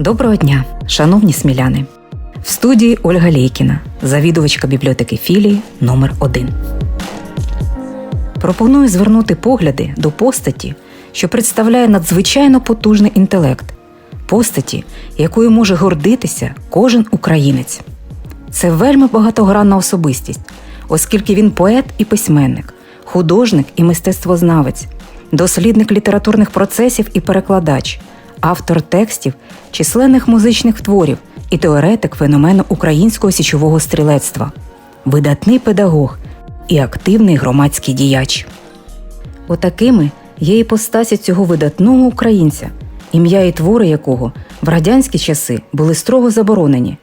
Доброго дня, шановні сміляни! В студії Ольга Лейкіна, завідувачка бібліотеки філії номер 1 Пропоную звернути погляди до постаті, що представляє надзвичайно потужний інтелект, постаті, якою може гордитися кожен українець. Це вельми багатогранна особистість, оскільки він поет і письменник, художник і мистецтвознавець, дослідник літературних процесів і перекладач, автор текстів, численних музичних творів і теоретик феномену українського січового стрілецтва, видатний педагог і активний громадський діяч. Отакими є іпостасі цього видатного українця, ім'я і твори якого в радянські часи були строго заборонені,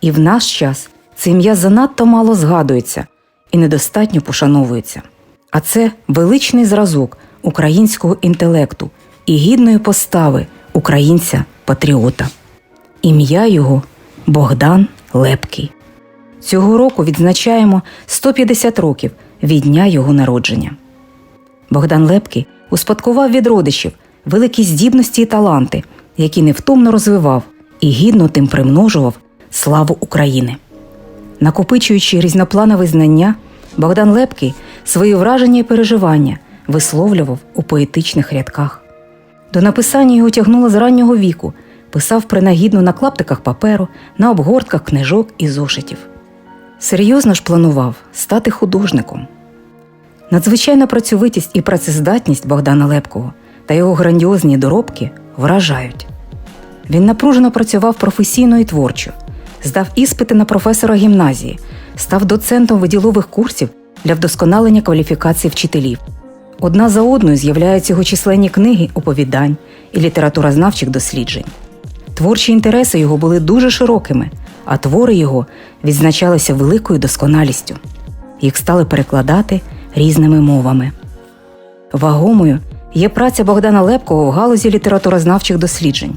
і в наш час це ім'я занадто мало згадується і недостатньо пошановується. А це величний зразок українського інтелекту і гідної постави українця-патріота. Ім'я його Богдан Лепкий. Цього року відзначаємо 150 років від дня його народження. Богдан Лепкий успадкував від родичів великі здібності і таланти, які невтомно розвивав і гідно тим примножував славу України. Накопичуючи різнопланові знання, Богдан Лепкий свої враження і переживання висловлював у поетичних рядках. До написання його тягнуло з раннього віку, писав принагідно на клаптиках паперу, на обгортках книжок і зошитів. Серйозно ж планував стати художником. Надзвичайна працьовитість і працездатність Богдана Лепкого та його грандіозні доробки вражають. Він напружено працював професійно і творчо, здав іспити на професора гімназії, став доцентом виділових курсів для вдосконалення кваліфікації вчителів. Одна за одною з'являються його численні книги, оповідань і літературознавчих досліджень. Творчі інтереси його були дуже широкими, а твори його відзначалися великою досконалістю. Їх стали перекладати різними мовами. Вагомою є праця Богдана Лепкого в галузі літературознавчих досліджень.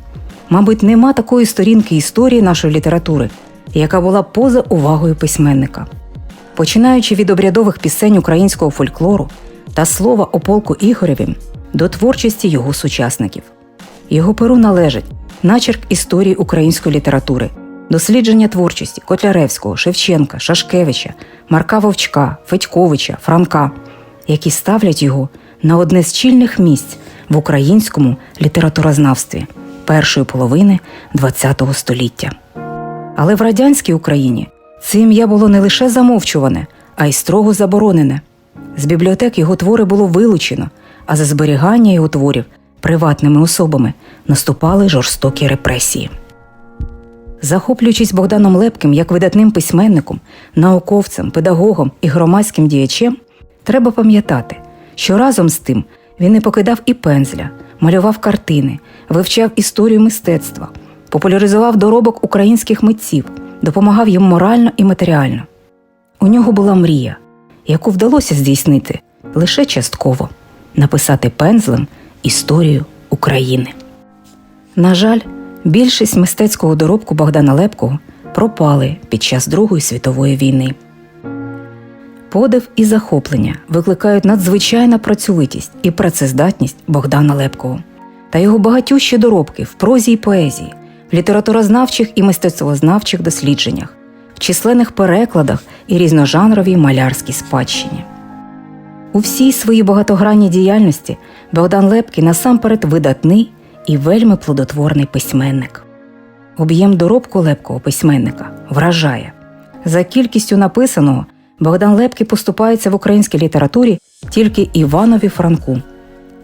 Мабуть, нема такої сторінки історії нашої літератури, яка була поза увагою письменника. Починаючи від обрядових пісень українського фольклору та слова о полку Ігоревім до творчості його сучасників. Його перу належить начерк історії української літератури, дослідження творчості Котляревського, Шевченка, Шашкевича, Марка Вовчка, Федьковича, Франка, які ставлять його на одне з чільних місць в українському літературознавстві першої половини ХХ століття. Але в радянській Україні це ім'я було не лише замовчуване, а й строго заборонене. З бібліотек його твори було вилучено, а за зберігання його творів приватними особами наступали жорстокі репресії. Захоплюючись Богданом Лепким як видатним письменником, науковцем, педагогом і громадським діячем, треба пам'ятати, що разом з тим він не покидав і пензля, малював картини, вивчав історію мистецтва, популяризував доробок українських митців, допомагав їм морально і матеріально. У нього була мрія, яку вдалося здійснити лише частково написати пензлем історію України. На жаль, більшість мистецького доробку Богдана Лепкого пропали під час Другої світової війни. Подив і захоплення викликають надзвичайна працьовитість і працездатність Богдана Лепкого та його багатющі доробки в прозі й поезії, в літературознавчих і мистецтвознавчих дослідженнях, численних перекладах і різножанровій малярській спадщині. У всій своїй багатогранній діяльності Богдан Лепкий насамперед видатний і вельми плодотворний письменник. Об'єм доробку лепкого письменника вражає. За кількістю написаного Богдан Лепкий поступається в українській літературі тільки Іванові Франку.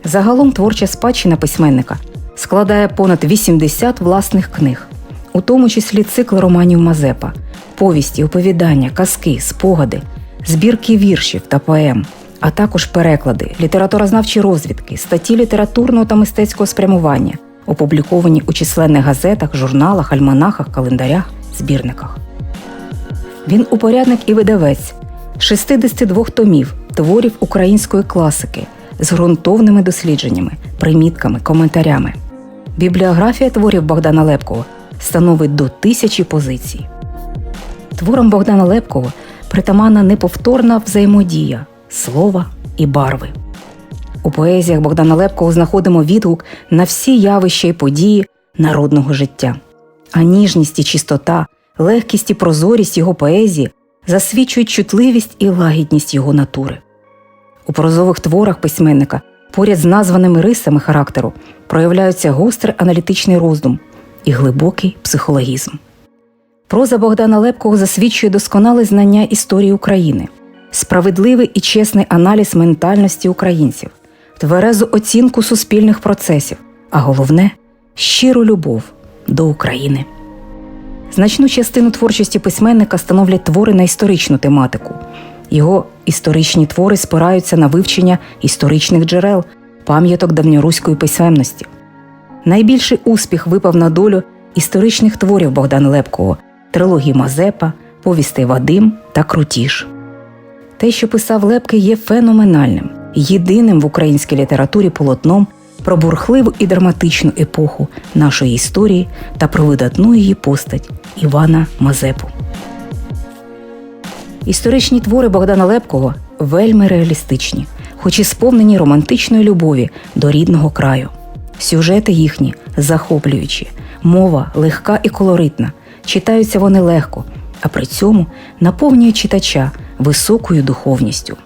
Загалом творча спадщина письменника складає понад 80 власних книг, у тому числі цикл романів Мазепа, повісті, оповідання, казки, спогади, збірки віршів та поем, а також переклади, літературознавчі розвідки, статті літературного та мистецького спрямування, опубліковані у численних газетах, журналах, альманахах, календарях, збірниках. Він упорядник і видавець 62 томів творів української класики з ґрунтовними дослідженнями, примітками, коментарями. Бібліографія творів Богдана Лепкого становить до тисячі позицій. Творам Богдана Лепкого притаманна неповторна взаємодія слова і барви. У поезіях Богдана Лепкого знаходимо відгук на всі явища й події народного життя. а ніжність і чистота, легкість і прозорість його поезії засвідчують чутливість і лагідність його натури. У прозових творах письменника поряд з названими рисами характеру проявляються гострий аналітичний роздум і глибокий психологізм. Проза Богдана Лепкого засвідчує досконале знання історії України, справедливий і чесний аналіз ментальності українців, тверезу оцінку суспільних процесів, а головне щиру любов до України. Значну частину творчості письменника становлять твори на історичну тематику. Його історичні твори спираються на вивчення історичних джерел, пам'яток давньоруської письменності. Найбільший успіх випав на долю історичних творів Богдана Лепкого трилогії Мазепа, повісти Вадим та Крутіш. Те, що писав Лепки, є феноменальним, єдиним в українській літературі полотном про бурхливу і драматичну епоху нашої історії та про видатну її постать Івана Мазепу. Історичні твори Богдана Лепкого вельми реалістичні, хоч і сповнені романтичної любові до рідного краю. Сюжети їхні захоплюючі, мова легка і колоритна, читаються вони легко, а при цьому наповнюють читача високою духовністю.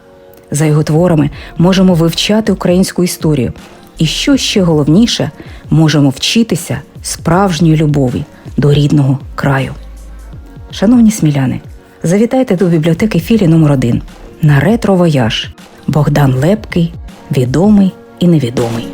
За його творами можемо вивчати українську історію, і що ще головніше, можемо вчитися справжньої любові до рідного краю. Шановні сміляни, завітайте до бібліотеки Філі номер 1 на ретро-вояж Богдан Лепкий, відомий і невідомий.